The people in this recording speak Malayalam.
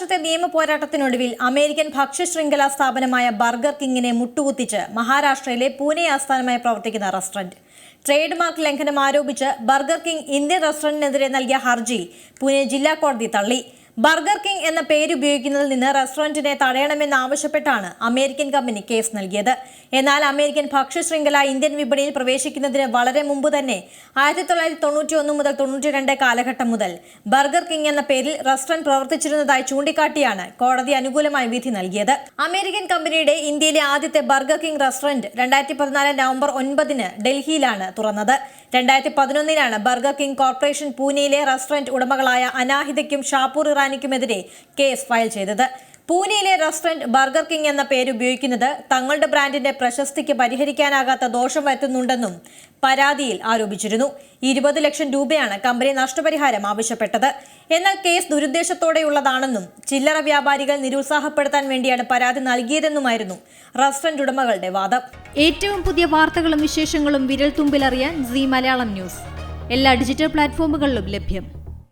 വർഷത്തെ നിയമ പോരാട്ടത്തിനൊടുവിൽ അമേരിക്കൻ ഭക്ഷ്യ ശൃംഖല സ്ഥാപനമായ ബർഗർ കിങ്ങിനെ മുട്ടുകുത്തിച്ച് മഹാരാഷ്ട്രയിലെ പൂനെ ആസ്ഥാനമായി പ്രവർത്തിക്കുന്ന റെസ്റ്റോറന്റ്. ട്രേഡ് മാർക്ക് ലംഘനം ആരോപിച്ച് ബർഗർ കിങ് ഇന്ത്യൻ റെസ്റ്റോറന്റിനെതിരെ നൽകിയ ഹർജി പൂനെ ജില്ലാ കോടതി തള്ളി. ബർഗർ കിങ് എന്ന പേര് ഉപയോഗിക്കുന്നതിൽ നിന്ന് റെസ്റ്റോറന്റിനെ തടയണമെന്നാവശ്യപ്പെട്ടാണ് അമേരിക്കൻ കമ്പനി കേസ് നൽകിയത്. എന്നാൽ അമേരിക്കൻ ഭക്ഷ്യ ശൃംഖല ഇന്ത്യൻ വിപണിയിൽ പ്രവേശിക്കുന്നതിന് വളരെ മുമ്പ് തന്നെ ആയിരത്തി തൊള്ളായിരത്തി തൊണ്ണൂറ്റി ഒന്ന് മുതൽ തൊണ്ണൂറ്റി രണ്ട് കാലഘട്ടം മുതൽ ബർഗർ കിങ് എന്ന പേരിൽ റെസ്റ്റോറന്റ് പ്രവർത്തിച്ചിരുന്നതായി ചൂണ്ടിക്കാട്ടിയാണ് കോടതി അനുകൂലമായി വിധി നൽകിയത്. അമേരിക്കൻ കമ്പനിയുടെ ഇന്ത്യയിലെ ആദ്യത്തെ ബർഗർ കിങ് റെസ്റ്റോറന്റ് രണ്ടായിരത്തി പതിനാല് നവംബർ ഒൻപതിന് ഡൽഹിയിലാണ് തുറന്നത്. രണ്ടായിരത്തി പതിനൊന്നിലാണ് ബർഗർ കിങ് കോർപ്പറേഷൻ പൂനെയിലെ റെസ്റ്റോറന്റ് ഉടമകളായ അനാഹിതയ്ക്കും ഷാപ്പൂർ ഇറാനിക്കുമെതിരെ കേസ് ഫയൽ ചെയ്തത്. പൂനെയിലെ റെസ്റ്റോറന്റ് ബർഗർ കിങ് എന്ന പേര് ഉപയോഗിക്കുന്നത് തങ്ങളുടെ ബ്രാൻഡിന്റെ പ്രശസ്തിക്ക് പരിഹരിക്കാനാകാത്ത ദോഷം വരുത്തുന്നുണ്ടെന്നും പരാതിയിൽ ആരോപിച്ചിരുന്നു. ഇരുപത് ലക്ഷം രൂപയാണ് കമ്പനി നഷ്ടപരിഹാരം ആവശ്യപ്പെട്ടത്. എന്നാൽ കേസ് ദുരുദ്ദേശത്തോടെയുള്ളതാണെന്നും ചില്ലറ വ്യാപാരികൾ നിരുത്സാഹപ്പെടുത്താൻ വേണ്ടിയാണ് പരാതി നൽകിയതെന്നുമായിരുന്നു റെസ്റ്റോറന്റ് ഉടമകളുടെ വാദം. ഏറ്റവും പുതിയ വാർത്തകളും വിശേഷങ്ങളും വിരൽ തുമ്പിലറിയാൻ സി മലയാളം ന്യൂസ്. എല്ലാ ഡിജിറ്റൽ പ്ലാറ്റ്ഫോമുകളിലും ലഭ്യം.